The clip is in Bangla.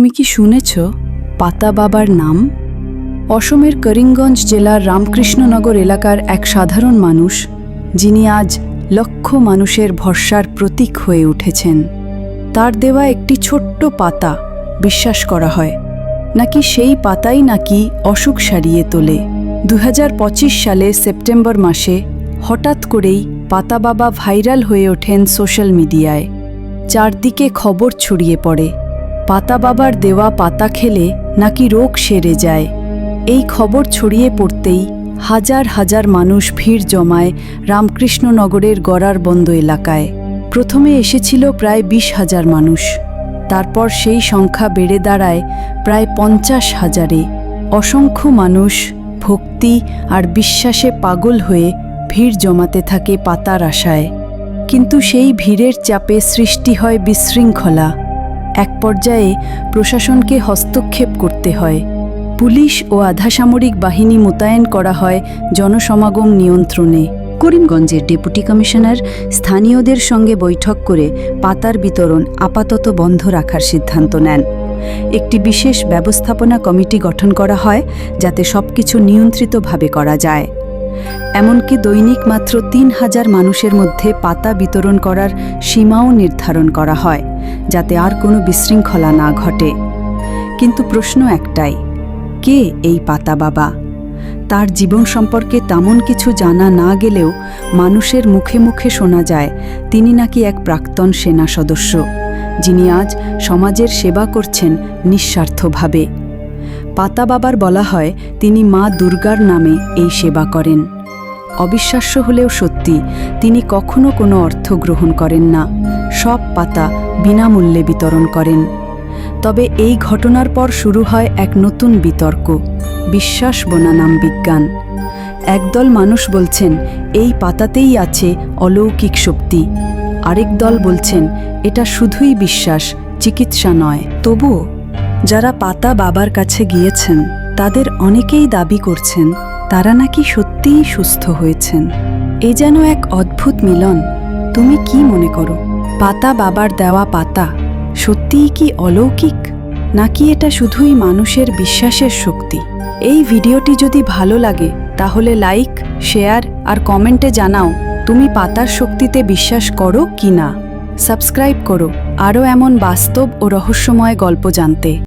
তুমি কি শুনেছ পাতা বাবার নাম? অসমের করিমগঞ্জ জেলার রামকৃষ্ণনগর এলাকার এক সাধারণ মানুষ, যিনি আজ লক্ষ মানুষের ভরসার প্রতীক হয়ে উঠেছেন। তার দেওয়া একটি ছোট্ট পাতা বিশ্বাস করা হয়, নাকি সেই পাতাই নাকি অসুখ সারিয়ে তোলে। দু হাজার পঁচিশ সালে সেপ্টেম্বর মাসে হঠাৎ করেই পাতা বাবা ভাইরাল হয়ে ওঠেন সোশ্যাল মিডিয়ায়। চারদিকে খবর ছড়িয়ে পড়ে পাতা বাবার দেওয়া পাতা খেলে নাকি রোগ সেরে যায়। এই খবর ছড়িয়ে পড়তেই হাজার হাজার মানুষ ভিড় জমায় রামকৃষ্ণনগরের গড়ার বন্ধ এলাকায়। প্রথমে এসেছিল প্রায় বিশ হাজার মানুষ। তারপর সেই সংখ্যা বেড়ে দাঁড়ায় প্রায় পঞ্চাশ হাজারে। অসংখ্য মানুষ ভক্তি আর বিশ্বাসে পাগল হয়ে ভিড় জমাতে থাকে পাতার আশায়। কিন্তু সেই ভিড়ের চাপে সৃষ্টি হয় বিশৃঙ্খলা। এক পর্যায়ে প্রশাসনকে হস্তক্ষেপ করতে হয়। পুলিশ ও আধাসামরিক বাহিনী মোতায়েন করা হয় জনসমাগম নিয়ন্ত্রণে। করিমগঞ্জের ডেপুটি কমিশনার স্থানীয়দের সঙ্গে বৈঠক করে পাতার বিতরণ আপাতত বন্ধ রাখার সিদ্ধান্ত নেন। একটি বিশেষ ব্যবস্থাপনা কমিটি গঠন করা হয় যাতে সবকিছু নিয়ন্ত্রিতভাবে করা যায়। এমনকি দৈনিক মাত্র তিন হাজার মানুষের মধ্যে পাতা বিতরণ করার সীমাও নির্ধারণ করা হয়। যাতে আর কোনো বিশৃঙ্খলা না ঘটে। কিন্তু প্রশ্ন একটাই, কে এই পাতা বাবা? তার জীবন সম্পর্কে তেমন কিছু জানা না গেলেও মানুষের মুখে মুখে শোনা যায়, তিনি নাকি এক প্রাক্তন সেনা সদস্য, যিনি আজ সমাজের সেবা করছেন নিঃস্বার্থভাবে। পাতা বাবার বলা হয়, তিনি মা দুর্গার নামে এই সেবা করেন। অবিশ্বাস্য হলেও সত্যি, তিনি কখনো কোনো অর্থ গ্রহণ করেন না। সব পাতা বিনামূল্যে বিতরণ করেন। তবে এই ঘটনার পর শুরু হয় এক নতুন বিতর্ক, বিশ্বাস বনানাম বিজ্ঞান। একদল মানুষ বলছেন, এই পাতাতেই আছে অলৌকিক শক্তি। আরেক দল বলছেন, এটা শুধুই বিশ্বাস, চিকিৎসা নয়। তবুও, যারা পাতা বাবার কাছে গিয়েছেন, তাদের অনেকেই দাবি করছেন, তারা নাকি সত্যিই সুস্থ হয়েছেন। এ যেন এক অদ্ভুত মিলন। তুমি কি মনে করো? পাতা বাবার দেওয়া পাতা, সত্যিই কি অলৌকিক? নাকি এটা শুধুই মানুষের বিশ্বাসের শক্তি? এই ভিডিওটি যদি ভালো লাগে, তাহলে লাইক, শেয়ার আর কমেন্টে জানাও, তুমি পাতার শক্তিতে বিশ্বাস করো কি না সাবস্ক্রাইব করো, আরও এমন বাস্তব ও রহস্যময় গল্প জানতে।